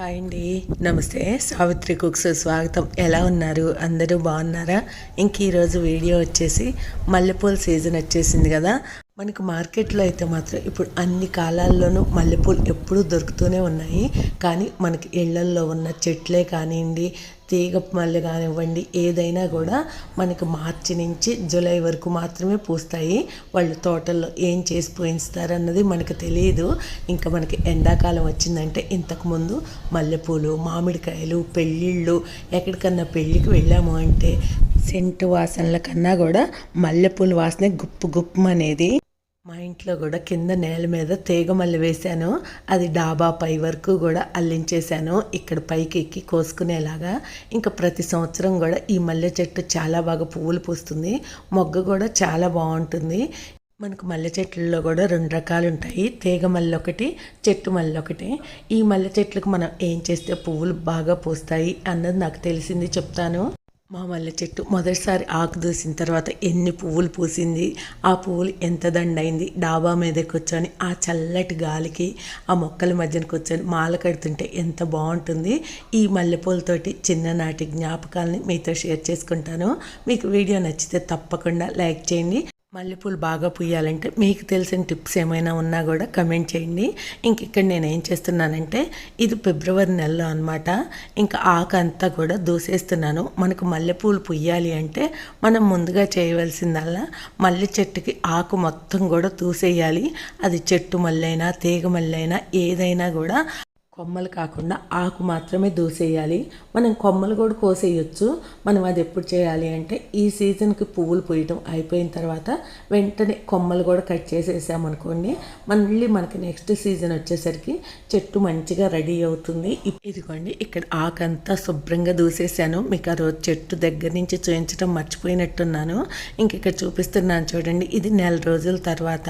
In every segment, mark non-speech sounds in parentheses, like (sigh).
Hi అండి. నమస్తే. Savitri cooks స్వాగతం. ఎలా ఉన్నారు? అందరూ బాగున్నారా? ఇంక ఈరోజు వీడియో వచ్చేసి మల్లెపూల సీజన్ వచ్చేసింది కదా. మనకు మార్కెట్లో అయితే మాత్రం ఇప్పుడు అన్ని కాలాల్లోనూ మల్లెపూలు ఎప్పుడూ దొరుకుతూనే ఉన్నాయి. కానీ మనకి ఇళ్ళల్లో ఉన్న చెట్లే కానివ్వండి తీగ మల్లె కానివ్వండి ఏదైనా కూడా మనకి మార్చి నుంచి జూలై వరకు మాత్రమే పూస్తాయి. వాళ్ళు తోటల్లో ఏం చేసి పోయిస్తారన్నది మనకు తెలియదు ఇంకా మనకి ఎండాకాలం వచ్చిందంటే ఇంతకుముందు మల్లెపూలు మామిడికాయలు పెళ్ళిళ్ళు ఎక్కడికన్నా పెళ్ళికి వెళ్ళాము అంటే సెంటు వాసనల కన్నా కూడా మల్లెపూల వాసనే గుప్పు గుప్పు అనేది మా ఇంట్లో కూడా కింద నేల మీద తీగ మల్లె వేశాను. అది డాబా పై వరకు కూడా అల్లించేశాను. ఇక్కడ పైకి ఎక్కి కోసుకునేలాగా ఇంకా ప్రతి సంవత్సరం కూడా ఈ మల్లె చెట్టు చాలా బాగా పువ్వులు పూస్తుంది. మొగ్గ కూడా చాలా బాగుంటుంది. మనకు మల్లె చెట్లలో కూడా రెండు రకాలు ఉంటాయి. తీగ మల్లె ఒకటి చెట్టు మల్లె ఒకటి. ఈ మల్లె చెట్లకు మనం ఏం చేస్తే పువ్వులు బాగా పూస్తాయి అన్నది నాకు తెలిసింది చెప్తాను. మా మల్లె చెట్టు మొదటిసారి ఆకు దూసిన తర్వాత ఎన్ని పువ్వులు పూసింది ఆ పువ్వులు ఎంత దండైంది డాబా మీద కూర్చొని ఆ చల్లటి గాలికి ఆ మొక్కల మధ్యన కూర్చొని మాల కడుతుంటే ఎంత బాగుంటుంది. ఈ మల్లెపూలతోటి చిన్ననాటి జ్ఞాపకాలని మీతో షేర్ చేసుకుంటాను. మీకు వీడియో నచ్చితే తప్పకుండా లైక్ చేయండి. మల్లెపూలు బాగా పూయాలంటే మీకు తెలిసిన టిప్స్ ఏమైనా ఉన్నా కూడా కమెంట్ చేయండి. ఇంక ఇక్కడ నేను ఏం చేస్తున్నానంటే ఇది ఫిబ్రవరి నెలలో అనమాట ఇంకా ఆకు అంతా కూడా దూసేస్తున్నాను. మనకు మల్లెపూలు పుయ్యాలి అంటే మనం ముందుగా చేయవలసిందల్లా మల్లె చెట్టుకి ఆకు మొత్తం కూడా దూసేయాలి అది చెట్టు మల్లైనా తీగ మల్లైనా ఏదైనా కూడా కొమ్మలు కాకుండా ఆకు మాత్రమే దూసేయాలి. మనం కొమ్మలు కూడా కోసేయచ్చు. మనం అది ఎప్పుడు చేయాలి అంటే ఈ సీజన్కి పువ్వులు పూయటం అయిపోయిన తర్వాత వెంటనే కొమ్మలు కూడా కట్ చేసేసామనుకోండి మళ్ళీ మనకి నెక్స్ట్ సీజన్ వచ్చేసరికి చెట్టు మంచిగా రెడీ అవుతుంది. ఇదిగోండి ఇక్కడ ఆకంతా శుభ్రంగా దూసేసాను. మీకు ఆ రోజు చెట్టు దగ్గర నుంచి చూపించడం మర్చిపోయినట్టున్నాను. ఇంక ఇక్కడ చూపిస్తున్నాను చూడండి ఇది నెల రోజుల తర్వాత.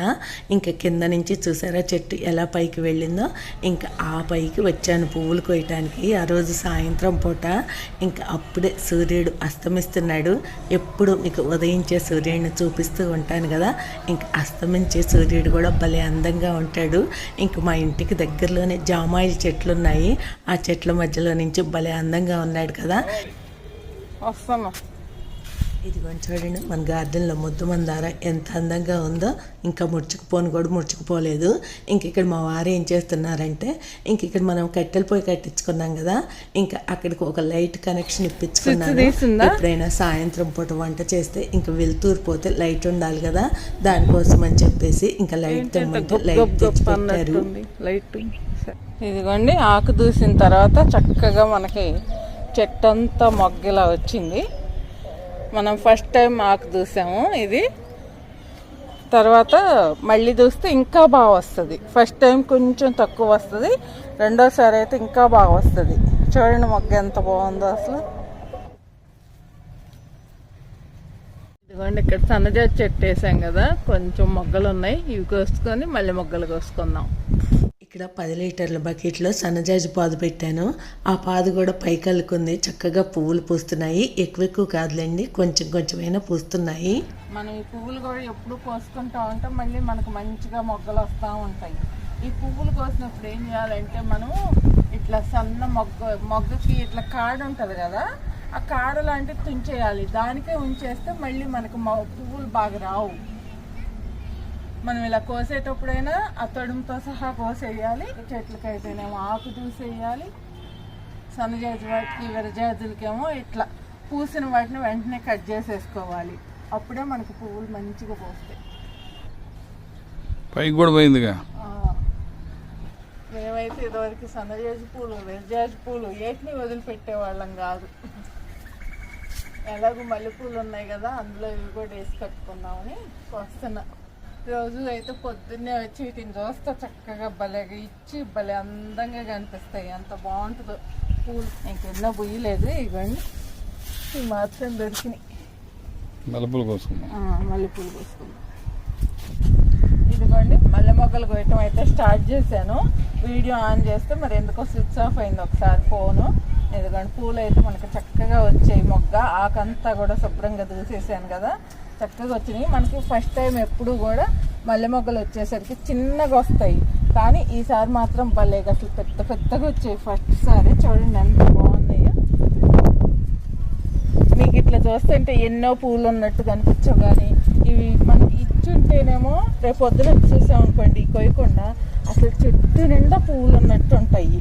ఇంకా కింద నుంచి చూసారా చెట్టు ఎలా పైకి వెళ్ళిందో? ఇంకా ఆ పైకి వచ్చాను పువ్వులు కోయటానికి ఆ రోజు సాయంత్రం పూట ఇంకా అప్పుడే సూర్యుడు అస్తమిస్తున్నాడు. ఎప్పుడు మీకు ఉదయించే సూర్యుడిని చూపిస్తూ ఉంటాను కదా ఇంకా అస్తమించే సూర్యుడు కూడా భలే అందంగా ఉంటాడు. ఇంక మా ఇంటికి దగ్గరలోనే జామాయిల చెట్లు ఉన్నాయి. ఆ చెట్ల మధ్యలో నుంచి భలే అందంగా ఉన్నాడు కదా. వస్తాను ఇదిగోండి చూడండి మన గార్డెన్లో ముద్దు మందార ఎంత అందంగా ఉందో. ఇంకా ముడుచుకుపోను కూడా ముడుచుకుపోలేదు. ఇంక ఇక్కడ మా వారు ఏం చేస్తున్నారంటే ఇంక ఇక్కడ మనం కట్టెల పొయ్యి కట్టించుకున్నాం కదా ఇంకా అక్కడికి ఒక లైట్ కనెక్షన్ ఇప్పించుకున్నాను? ఎప్పుడైనా సాయంత్రం పూట వంట చేస్తే ఇంకా వెళ్తూరు పోతే లైట్ ఉండాలి కదా దానికోసం అని చెప్పేసి ఇంకా లైట్ తెమ్మంటే లైట్ తెచ్చి పెట్టారు. లైట్ ఇదిగోండి ఆకు దూసిన తర్వాత చక్కగా మనకి చెట్టంతా మొగ్గలా వచ్చింది. మనం ఫస్ట్ టైం ఆకు చూసాము ఇది. తర్వాత మళ్ళీ చూస్తే ఇంకా బాగా వస్తుంది. ఫస్ట్ టైం కొంచెం తక్కువ వస్తుంది. రెండోసారి అయితే ఇంకా బాగా వస్తుంది. చూడండి మొగ్గ ఎంత బాగుందో అసలు. ఇదిగోండి ఇక్కడ సన్నజాతి చెట్టు వేసాం కదా. కొంచెం మొగ్గలు ఉన్నాయి. ఇవి కోసుకొని మళ్ళీ మొగ్గలు కోసుకుందాం. ఇక్కడ పది లీటర్ల బకెట్లో సన్నజాజి పాదు పెట్టాను. ఆ పాదు కూడా పైకల్లుకుంది. చక్కగా పువ్వులు పూస్తున్నాయి. ఎక్కువ ఎక్కువ కాదులేండి కొంచెం కొంచెమైనా పూస్తున్నాయి. మనం ఈ పువ్వులు కూడా ఎప్పుడు కోసుకుంటా ఉంటాం. మళ్ళీ మనకు మంచిగా మొగ్గలు వస్తూ ఉంటాయి. ఈ పువ్వులు కోసినప్పుడు ఏం చేయాలంటే మనం ఇట్లా సన్న మొగ్గ మొగ్గకి ఇట్లా కాడ ఉంటుంది కదా ఆ కాడ లాంటివి తుంచేయాలి. దానికే ఉంచేస్తే మళ్ళీ మనకు పువ్వులు బాగా రావు. మనం ఇలా కోసేటప్పుడైనా ఆ తొడుముతో సహా కోసేయాలి. చెట్లకైతేనేమో ఆకు దూసేయాలి సన్నజాజి వాటికి విరజాజులకేమో ఇట్లా పూసిన వాటిని వెంటనే కట్ చేసేసుకోవాలి. అప్పుడే మనకు పువ్వులు మంచిగా పోస్తాయి. పైకి కూడా పోయిందిగా? మేమైతే ఇదివరకు సన్నజాజి పూలు విరజాజి పూలు ఏటిని వదిలిపెట్టేవాళ్ళం కాదు. ఎలాగో మల్లెపూలు ఉన్నాయి కదా అందులో ఇవి కూడా వేసి కట్టుకుందామని వస్తున్నా రోజు అయితే పొద్దున్నే వచ్చి వీటిని చూస్తే చక్కగా భలేగా ఇచ్చి భలే అందంగా కనిపిస్తాయి. ఎంత బాగుంటుందో. పూలు. ఇంకెన్నో బుయ్యలేదు ఇవ్వండి. ఇవి మాత్రం దొరికినాయి. మల్లెపూలు కోసుకున్నాం ఆ, మల్లెపూలు కోసుకుందాం. ఇదిగోండి. మల్లె మొగ్గలు కోయటం అయితే స్టార్ట్ చేశాను. వీడియో ఆన్ చేస్తే మరి ఎందుకో స్విచ్ ఆఫ్ అయింది ఒకసారి ఫోను. ఇదిగోండి. పూలు అయితే మనకి చక్కగా వచ్చాయి. మొగ్గ. ఆకంతా కూడా శుభ్రంగా దూసేసాను కదా. చక్కగా వచ్చినాయి. మనకి ఫస్ట్ టైం ఎప్పుడు కూడా మల్లె మొగ్గలు వచ్చేసరికి చిన్నగా వస్తాయి. కానీ ఈసారి మాత్రం భలే అసలు పెద్ద పెద్దగా వచ్చాయి. ఫస్ట్ సారి చూడండి ఎంత బాగున్నాయో. మీకు ఇట్లా చూస్తుంటే ఎన్నో పూలు ఉన్నట్టు కనిపించవు కానీ ఇవి మనకి ఇచ్చుంటేనేమో రేపు పొద్దున చూసామనుకోండి కొయ్యకుండా అసలు చుట్టూ నిండా పువ్వులు ఉన్నట్టు ఉంటాయి.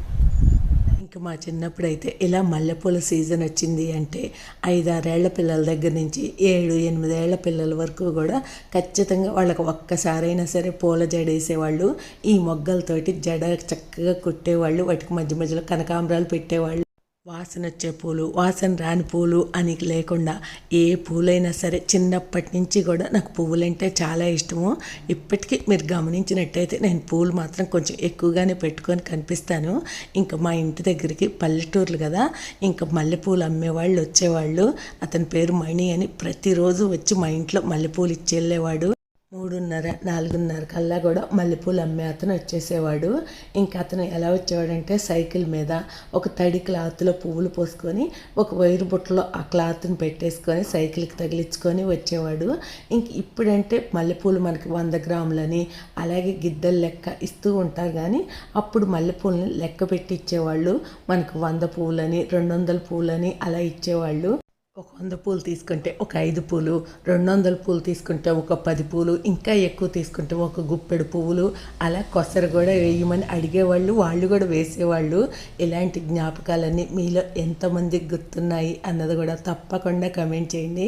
ఇంకా మా చిన్నప్పుడు అయితే ఇలా మల్లెపూల సీజన్ వచ్చింది అంటే ఐదారేళ్ళ పిల్లల దగ్గర నుంచి ఏడు ఎనిమిదేళ్ళ పిల్లల వరకు కూడా ఖచ్చితంగా వాళ్ళకి ఒక్కసారైనా సరే పూల జడేసేవాళ్ళు ఈ మొగ్గలతోటి జడ చక్కగా కుట్టేవాళ్ళు వాటికి మధ్య మధ్యలో కనకాంబరాలు పెట్టేవాళ్ళు. వాసన వచ్చే పూలు వాసన రాని పూలు అని లేకుండా ఏ పూలైనా సరే చిన్నప్పటి నుంచి కూడా నాకు పువ్వులంటే చాలా ఇష్టము. ఇప్పటికీ మీరు గమనించినట్టయితే నేను పూలు మాత్రం కొంచెం ఎక్కువగానే పెట్టుకొని కనిపిస్తాను. ఇంకా మా ఇంటి దగ్గరికి పల్లెటూర్లు కదా ఇంకా మల్లెపూలు అమ్మేవాళ్ళు వచ్చేవాళ్ళు. అతని పేరు మణి అని ప్రతిరోజు వచ్చి మా ఇంట్లో మల్లెపూలు ఇచ్చి వెళ్ళేవాడు. మూడున్నర నాలుగున్నర కల్లా కూడా మల్లెపూలు అమ్మే అతను వచ్చేసేవాడు. ఇంకా అతను ఎలా వచ్చేవాడంటే సైకిల్ మీద ఒక తడి క్లాత్లో పువ్వులు పోసుకొని ఒక వైరు బుట్టలో ఆ క్లాత్ని పెట్టేసుకొని సైకిల్కి తగిలించుకొని వచ్చేవాడు. ఇంక ఇప్పుడంటే మల్లెపూలు మనకి వంద గ్రాములని అలాగే గిద్దలు లెక్క ఇస్తూ ఉంటారు కానీ అప్పుడు మల్లెపూలని లెక్క పెట్టి ఇచ్చేవాళ్ళు. మనకు వంద పువ్వులని రెండు వందల పువ్వులని అలా ఇచ్చేవాళ్ళు. ఒక వంద పూలు తీసుకుంటే ఒక ఐదు పూలు రెండు వందల పూలు తీసుకుంటే ఒక పది పూలు ఇంకా ఎక్కువ తీసుకుంటే ఒక గుప్పెడు పువ్వులు. అలా కొసరు కూడా వేయమని అడిగేవాళ్ళు వాళ్ళు కూడా వేసేవాళ్ళు. ఇలాంటి జ్ఞాపకాలన్నీ మీలో ఎంతమందికి గుర్తున్నాయి అన్నది కూడా తప్పకుండా కమెంట్ చేయండి.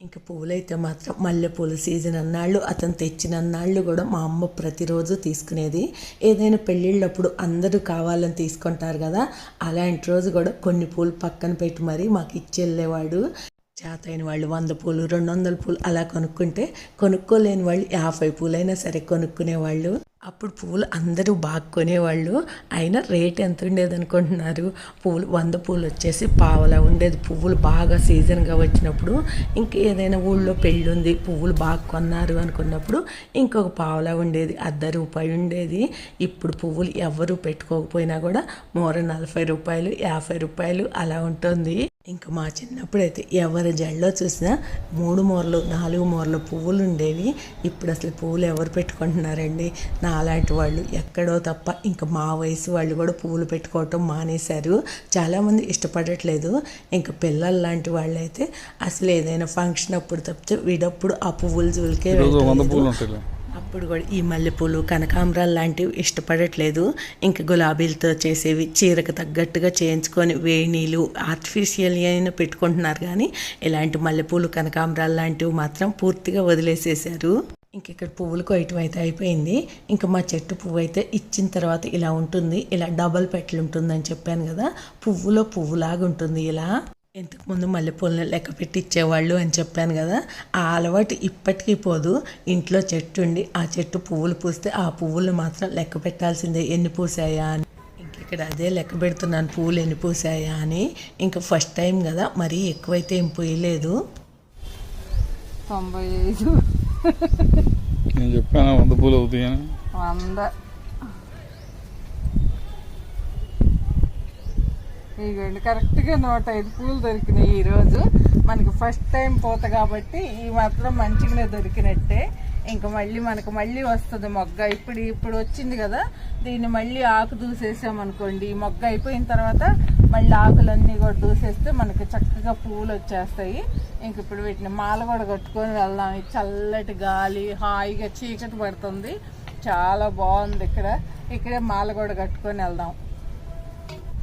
ఇంకా పువ్వులైతే మాత్రం మల్లెపూల సీజన్ అన్నాళ్ళు అతను తెచ్చిన అన్నాళ్ళు కూడా మా అమ్మ ప్రతిరోజు తీసుకునేది. ఏదైనా పెళ్ళిళ్ళప్పుడు అందరూ కావాలని తీసుకుంటారు కదా అలాంటి రోజు కూడా కొన్ని పూలు పక్కన పెట్టి మరీ మాకు ఇచ్చి వెళ్ళేవాడు చేతైన వాళ్ళు వంద పూలు రెండు వందల పూలు అలా కొనుక్కుంటే కొనుక్కోలేని వాళ్ళు యాభై పూలైనా సరే కొనుక్కునేవాళ్ళు. అప్పుడు పూలు అందరూ బాగా కొనేవాళ్ళు. అయినా రేట్ ఎంత ఉండేది అనుకుంటున్నారు? పువ్వులు వంద పూలు వచ్చేసి పావలా ఉండేది. పువ్వులు బాగా సీజన్గా వచ్చినప్పుడు ఇంకేదైనా ఊళ్ళో పెళ్ళి ఉంది పువ్వులు బాగా కొన్నారు అనుకున్నప్పుడు ఇంకొక పావలా ఉండేది అర్ధ రూపాయి ఉండేది. ఇప్పుడు పువ్వులు ఎవరు పెట్టుకోకపోయినా కూడా మూర నలభై రూపాయలు యాభై రూపాయలు అలా ఉంటుంది. ఇంకా మా చిన్నప్పుడైతే ఎవరి జడలో చూసినా మూడు మూరలు నాలుగు మూరలు పువ్వులు ఉండేవి. ఇప్పుడు అసలు పువ్వులు ఎవరు పెట్టుకుంటున్నారండి? నాలాంటి వాళ్ళు ఎక్కడో తప్ప ఇంకా మా వయసు వాళ్ళు కూడా పువ్వులు పెట్టుకోవటం మానేశారు. చాలామంది ఇష్టపడట్లేదు. ఇంకా పిల్లలు లాంటి వాళ్ళు అయితే అసలు ఏదైనా ఫంక్షన్ అప్పుడు తప్పితే వీడప్పుడు ఆ పువ్వుల జోలికే అప్పుడు కూడా ఈ మల్లెపూలు కనకాంబరాలు లాంటివి ఇష్టపడట్లేదు. ఇంకా గులాబీలతో చేసేవి చీరకు తగ్గట్టుగా చేయించుకొని నీళ్ళు ఆర్టిఫిషియల్ అయినా పెట్టుకుంటున్నారు కానీ ఇలాంటి మల్లెపూలు కనకాంబరాలు లాంటివి మాత్రం పూర్తిగా వదిలేసేసారు ఇంక ఇక్కడ పువ్వులు కొయ్యటం అయితే అయిపోయింది. ఇంకా మా చెట్టు పువ్వు అయితే ఇచ్చిన తర్వాత ఇలా ఉంటుంది. ఇలా డబల్ పెట్లు ఉంటుందని చెప్పాను కదా. పువ్వులో పువ్వులాగా ఉంటుంది ఇలా. ఇంతకుముందు మల్లెపూలను లెక్క పెట్టి ఇచ్చేవాళ్ళు అని చెప్పాను కదా. ఆ అలవాటు ఇప్పటికీ పోదు. ఇంట్లో చెట్టు ఉండి ఆ చెట్టు పువ్వులు పూస్తే ఆ పువ్వులు మాత్రం లెక్క పెట్టాల్సిందే. ఎన్ని పూసాయా అని. ఇంక ఇక్కడ అదే లెక్క పెడుతున్నాను. పువ్వులు ఎన్ని పూసాయా అని. ఇంకా ఫస్ట్ టైం కదా. మరీ ఎక్కువైతే ఏం పోయలేదు. తొంభై ఐదు. నేను చెప్పాను వంద పూలు అవుతాయని వంద ఇదిగోండి కరెక్ట్గా నూట ఐదు పూలు దొరికినాయి ఈరోజు మనకి ఫస్ట్ టైం పోత కాబట్టి ఈ మాత్రం మంచిగానే దొరికినట్టే. ఇంకా మళ్ళీ మనకు మళ్ళీ వస్తుంది మొగ్గ. ఇప్పుడు ఇప్పుడు వచ్చింది కదా దీన్ని మళ్ళీ ఆకు దూసేసామనుకోండి అనుకోండి మొగ్గ అయిపోయిన తర్వాత మళ్ళీ ఆకులన్నీ కూడా దూసేస్తే మనకి చక్కగా పువ్వులు వచ్చేస్తాయి. ఇంక ఇప్పుడు వీటిని మాల కూడా కట్టుకొని వెళ్దాం. చల్లటి గాలి హాయిగా చీకటి పడుతుంది. చాలా బాగుంది ఇక్కడ. ఇక్కడే మాల కూడా కట్టుకొని వెళ్దాం.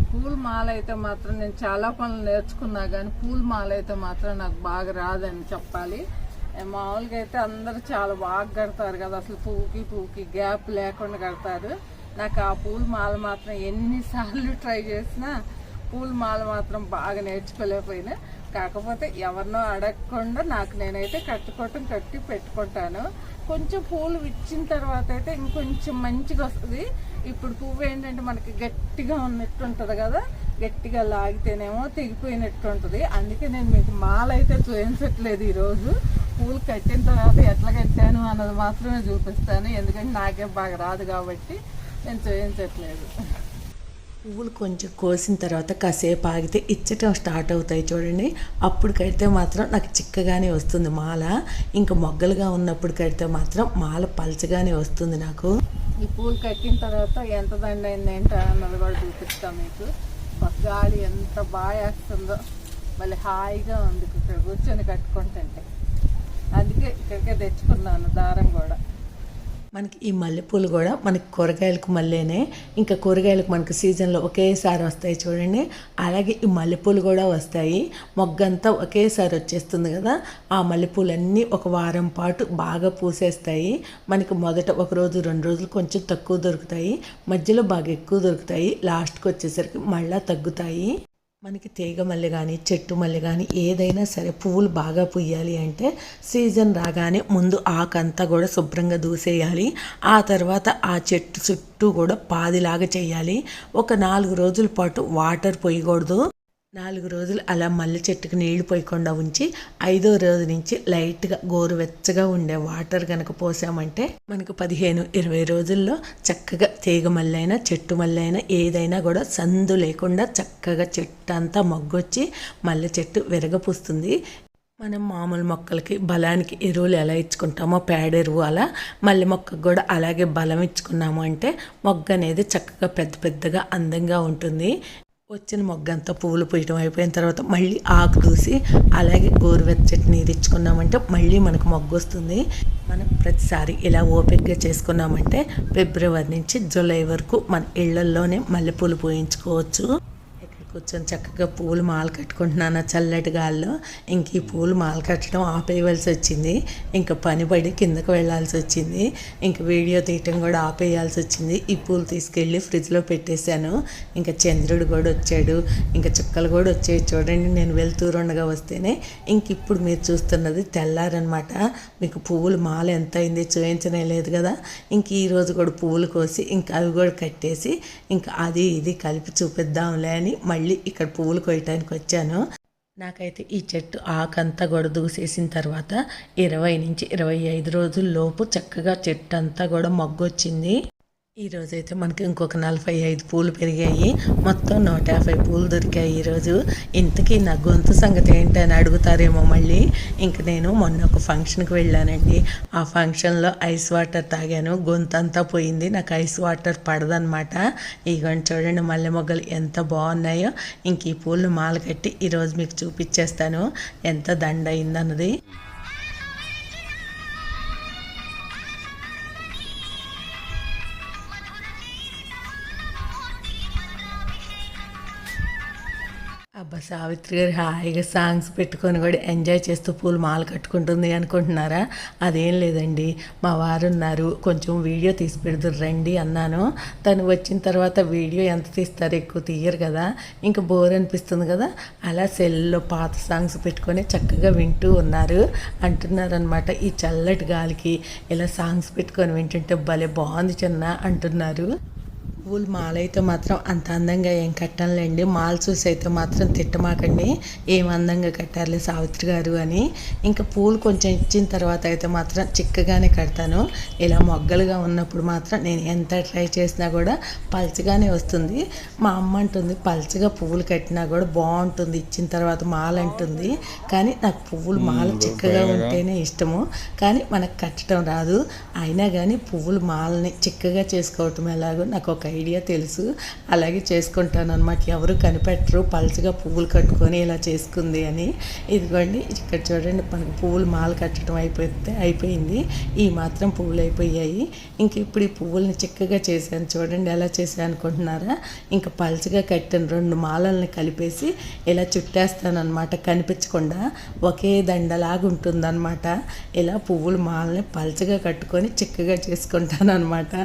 పూల మాల అయితే మాత్రం నేను చాలా పనులు నేర్చుకున్నా కానీ పూల మాల అయితే మాత్రం నాకు బాగా రాదని చెప్పాలి. మామూలుగా అయితే అందరూ చాలా బాగా కడతారు కదా. అసలు పువ్వుకి పువ్వుకి గ్యాప్ లేకుండా కడతారు. నాకు ఆ పూల మాల మాత్రం ఎన్నిసార్లు (laughs) ట్రై చేసినా పూల మాల మాత్రం బాగా నేర్చుకోలేకపోయినా. కాకపోతే ఎవరినో అడగకుండా నాకు నేనైతే కట్టుకోవటం కట్టి పెట్టుకుంటాను. కొంచెం పూలు ఇచ్చిన తర్వాత అయితే ఇంకొంచెం మంచిగా వస్తుంది. ఇప్పుడు పువ్వు ఏంటంటే మనకి గట్టిగా ఉన్నట్టు ఉంటుంది కదా గట్టిగా లాగితేనేమో తెగిపోయినట్టు ఉంటుంది అందుకే నేను మీకు మాల అయితే చూపించట్లేదు ఈరోజు. పూలు కట్టిన తర్వాత ఎట్లా కట్టాను అన్నది మాత్రమే చూపిస్తాను. ఎందుకంటే నాకే బాగా రాదు కాబట్టి నేను చూపించట్లేదు. పువ్వులు కొంచెం కోసిన తర్వాత కాసేపు ఆగితే ఇచ్చటం స్టార్ట్ అవుతాయి చూడండి. అప్పుడు కడితే మాత్రం నాకు చిక్కగానే వస్తుంది మాల. ఇంకా మొగ్గలుగా ఉన్నప్పుడు కడితే మాత్రం మాల పలచగానే వస్తుంది నాకు. ఈ పూలు కట్టిన తర్వాత ఎంత దండ అయింది ఏంటో అన్నది కూడా చూపిస్తాం మీకు. గాలి ఎంత బాగా వేస్తుందో. మళ్ళీ హాయిగా ఉంది. ఇక్కడ కూర్చొని కట్టుకుంటుంటే. అందుకే ఇక్కడికే తెచ్చుకున్నాను దారం కూడా మనకి ఈ మల్లెపూలు కూడా మనకి కూరగాయలకు మల్లెనే. ఇంకా కూరగాయలకు మనకి సీజన్లో ఒకేసారి వస్తాయి చూడండి. అలాగే ఈ మల్లెపూలు కూడా వస్తాయి. మొగ్గంతా ఒకేసారి వచ్చేస్తుంది కదా. ఆ మల్లెపూలన్నీ ఒక వారం పాటు బాగా పూసేస్తాయి. మనకి మొదట ఒక రోజు రెండు రోజులు కొంచెం తక్కువ దొరుకుతాయి. మధ్యలో బాగా ఎక్కువ దొరుకుతాయి. లాస్ట్కి వచ్చేసరికి మళ్ళీ తగ్గుతాయి. మనకి తీగ మల్లె కానీ చెట్టు మల్లె కానీ ఏదైనా సరే పువ్వులు బాగా పుయ్యాలి అంటే సీజన్ రాగానే ముందు ఆకంతా కూడా శుభ్రంగా దూసేయాలి. ఆ తర్వాత ఆ చెట్టు చుట్టూ కూడా పాదిలాగా చేయాలి. ఒక నాలుగు రోజుల పాటు వాటర్ పోయకూడదు. నాలుగు రోజులు అలా మల్లె చెట్టుకు నీళ్ళు పోయకుండా ఉంచి ఐదో రోజు నుంచి లైట్గా గోరువెచ్చగా ఉండే వాటర్ కనుక పోసామంటే మనకు పదిహేను ఇరవై రోజుల్లో చక్కగా తీగ మల్లైనా చెట్టు మల్లైనా ఏదైనా కూడా సందు లేకుండా చక్కగా చెట్టు అంతా మొగ్గొచ్చి మల్లె చెట్టు విరగపూస్తుంది. మనం మామూలు మొక్కలకి బలానికి ఎరువులు ఎలా ఇచ్చుకుంటామో పేడ ఎరువు అలా మల్లె మొక్కకు కూడా అలాగే బలం ఇచ్చుకున్నాము అంటే మొగ్గ అనేది చక్కగా పెద్ద పెద్దగా అందంగా ఉంటుంది. వచ్చిన మొగ్గంతా పువ్వులు పూయటం అయిపోయిన తర్వాత మళ్ళీ ఆకు దూసి అలాగే గోరువెచ్చటి నీరు ఇచ్చుకున్నామంటే మళ్ళీ మనకు మొగ్గు వస్తుంది మనం ప్రతిసారి ఇలా ఓపెన్గా చేసుకున్నామంటే ఫిబ్రవరి నుంచి జూలై వరకు మన ఇళ్ళల్లోనే మల్లెపూలు పూయించుకోవచ్చు. కూర్చొని చక్కగా పూలు మాల కట్టుకుంటున్నాను చల్లటి గాల్లో. ఇంక ఈ పూలు మాల కట్టడం ఆపేయవలసి వచ్చింది. ఇంకా పని పడి కిందకు వెళ్ళాల్సి వచ్చింది. ఇంక వీడియో తీయటం కూడా ఆపేయాల్సి వచ్చింది. ఈ పూలు తీసుకెళ్ళి ఫ్రిడ్జ్లో పెట్టేశాను. ఇంకా చంద్రుడు కూడా వచ్చాడు. ఇంకా చుక్కలు కూడా వచ్చాయి. చూడండి నేను వెళ్తూరుండగా వస్తేనే ఇంక ఇప్పుడు మీరు చూస్తున్నది తెల్లారనమాట. మీకు పువ్వులు మాల ఎంత అయింది చూపించనే లేదు కదా. ఇంక ఈరోజు కూడా పువ్వులు కోసి ఇంకా అవి కూడా కట్టేసి ఇంకా అది ఇది కలిపి చూపిద్దాంలే అని మళ్ళీ మళ్ళీ ఇక్కడ పువ్వులు కొయ్యటానికి వచ్చాను. నాకైతే ఈ చెట్టు ఆకంతా కూడా దూసేసిన తర్వాత ఇరవై నుంచి ఇరవై ఐదు రోజుల లోపు చక్కగా చెట్టు అంతా కూడా మొగ్గొచ్చింది. ఈ రోజైతే మనకి ఇంకొక నలభై ఐదు పూలు పెరిగాయి. మొత్తం నూట యాభై పూలు దొరికాయి ఈరోజు. ఇంతకీ నా గొంతు సంగతి ఏంటని అడుగుతారేమో మళ్ళీ. ఇంక నేను మొన్న ఒక ఫంక్షన్కి వెళ్ళానండి. ఆ ఫంక్షన్లో ఐస్ వాటర్ తాగాను. గొంతు అంతా పోయింది. నాకు ఐస్ వాటర్ పడదనమాట ఇగోండి చూడండి మల్లె మొగ్గలు ఎంత బాగున్నాయో. ఇంక ఈ పూలు మాల కట్టి ఈరోజు మీకు చూపించేస్తాను ఎంత దండ అయిందన్నది సావిత్రి గారు హాయిగా సాంగ్స్ పెట్టుకొని కూడా ఎంజాయ్ చేస్తూ పూలు మాల కట్టుకుంటుంది అనుకుంటున్నారా? అదేం లేదండి. మా వారు ఉన్నారు. కొంచెం వీడియో తీసి పెడుతురు రండి అన్నాను. తను వచ్చిన తర్వాత వీడియో ఎంత తీస్తారు ఎక్కువ తీయరు కదా. ఇంకా బోర్ అనిపిస్తుంది కదా. అలా సెల్లో పాత సాంగ్స్ పెట్టుకొని చక్కగా వింటూ ఉన్నారు. అంటున్నారనమాట ఈ చల్లటి గాలికి. ఇలా సాంగ్స్ పెట్టుకొని వింటుంటే భలే బాగుంది చిన్న అంటున్నారు. పూలు మాల అయితే మాత్రం అంత అందంగా ఏం కట్టనులేండి. మాల చూసి అయితే మాత్రం తిట్టమాకండి. ఏం అందంగా కట్టారులే సావిత్రి గారు అని. ఇంకా పూలు కొంచెం ఇచ్చిన తర్వాత అయితే మాత్రం చిక్కగానే కడతాను. ఇలా మొగ్గలుగా ఉన్నప్పుడు మాత్రం నేను ఎంత ట్రై చేసినా కూడా పల్చగానే వస్తుంది. మా అమ్మ అంటుంది పల్చగా పువ్వులు కట్టినా కూడా బాగుంటుంది. ఇచ్చిన తర్వాత మాల అంటుంది. కానీ నాకు పువ్వులు మాల చిక్కగా ఉంటేనే ఇష్టము. కానీ మనకు కట్టడం రాదు. అయినా కానీ పువ్వులు మాలని చిక్కగా చేసుకోవటం ఎలాగో నాకు ఒక ఐడియా తెలుసు. అలాగే చేసుకుంటాను అనమాట ఎవరు కనిపెట్టరు. పలుచగా పువ్వులు కట్టుకొని ఇలా చేసుకుంది అని. ఇదిగోండి ఇక్కడ చూడండి మనకు పువ్వులు మాల కట్టడం అయిపోతే అయిపోయింది. ఈ మాత్రం పువ్వులు అయిపోయాయి. ఇంక ఇప్పుడు ఈ పువ్వుల్ని చిక్కగా చేశాను. చూడండి ఎలా చేశాను అనుకుంటున్నారా? ఇంకా పలుచగా కట్టిన రెండు మాలల్ని కలిపేసి ఇలా చుట్టేస్తాను అనమాట కనిపించకుండా ఒకే దండలాగా ఉంటుందన్నమాట. ఇలా పువ్వులు మాలని పలుచగా కట్టుకొని చిక్కగా చేసుకుంటాను అనమాట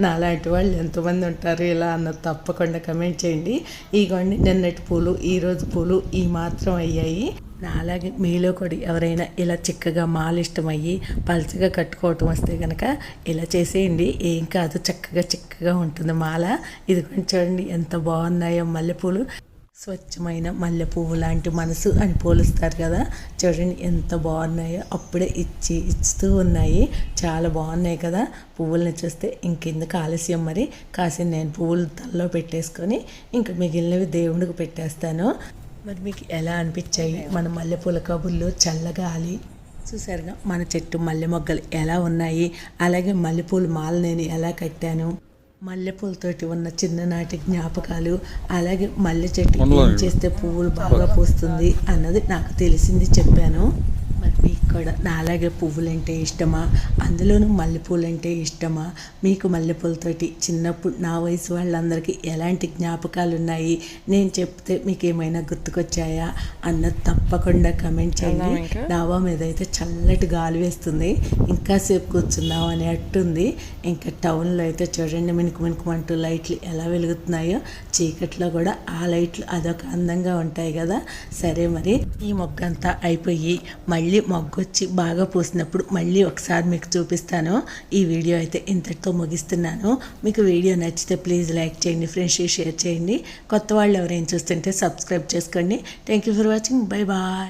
నాలాంటి వాళ్ళు ఎంతమంది ఉంటారు ఇలా అన్నది తప్పకుండా కమెంట్ చేయండి. ఇగోండి నిన్నటి పూలు ఈరోజు పూలు ఈ మాత్రం అయ్యాయి. అలాగే మీలో కూడా ఎవరైనా ఇలా చిక్కగా మాల ఇష్టమయ్యి పలుచగా కట్టుకోవటం వస్తే కనుక ఇలా చేసేయండి. ఏం కాదు చక్కగా చిక్కగా ఉంటుంది మాల. ఇది చూడండి ఎంత బాగున్నాయో మల్లెపూలు. స్వచ్ఛమైన మల్లె పువ్వు లాంటి మనసు అని పోలుస్తారు కదా. చూడండి ఎంత బాగున్నాయో. అప్పుడే ఇచ్చి ఇస్తూ ఉన్నాయి. చాలా బాగున్నాయి కదా. పువ్వులను చూస్తే ఇంకెందుకు ఆలస్యం మరి? కాసి నేను పువ్వులు తల్లో పెట్టేసుకొని ఇంకా మిగిలినవి దేవుడికి పెట్టేస్తాను. మరి మీకు ఎలా అనిపించాయి? మన మల్లెపూల కబుర్లు చల్లగాలి. చూసారుగా మన చెట్టు మల్లె మొగ్గలు ఎలా ఉన్నాయి? అలాగే మల్లెపూల మాల నేను ఎలా కట్టాను? మల్లెపూలతోటి ఉన్న చిన్ననాటి జ్ఞాపకాలు అలాగే మల్లె చెట్టు ఏం చేస్తే పువ్వులు బాగా పూస్తుంది అన్నది నాకు తెలిసింది చెప్పాను. కూడా నా అలాగే పువ్వులంటే ఇష్టమా? అందులోనూ మల్లెపూలంటే ఇష్టమా? మీకు మల్లెపూలతోటి చిన్నప్పుడు నా వయసు వాళ్ళందరికీ ఎలాంటి జ్ఞాపకాలు ఉన్నాయి నేను చెప్తే మీకు ఏమైనా గుర్తుకొచ్చాయా? అన్నది తప్పకుండా కమెంట్ చేయండి. డాబా మీద అయితే చల్లటి గాలి వేస్తుంది. ఇంకా సేపు కూర్చుందాం అని అట్టుంది. ఇంకా టౌన్లో అయితే చూడండి మినుకు మినుకుమంటూ లైట్లు ఎలా వెలుగుతున్నాయో. చీకట్లో కూడా ఆ లైట్లు అదొక అందంగా ఉంటాయి కదా. సరే మరి ఈ మొగ్గ అంతా అయిపోయి మళ్ళీ వచ్చి బాగా పూసినప్పుడు మళ్ళీ ఒకసారి మీకు చూపిస్తాను. ఈ వీడియో అయితే ఇంతటితో ముగిస్తున్నాను. మీకు వీడియో నచ్చితే ప్లీజ్ లైక్ చేయండి ఫ్రెండ్స్ షేర్ చేయండి. కొత్త వాళ్ళు ఎవరైనా చూస్తుంటే సబ్స్క్రైబ్ చేసుకోండి. Thank you for watching bye bye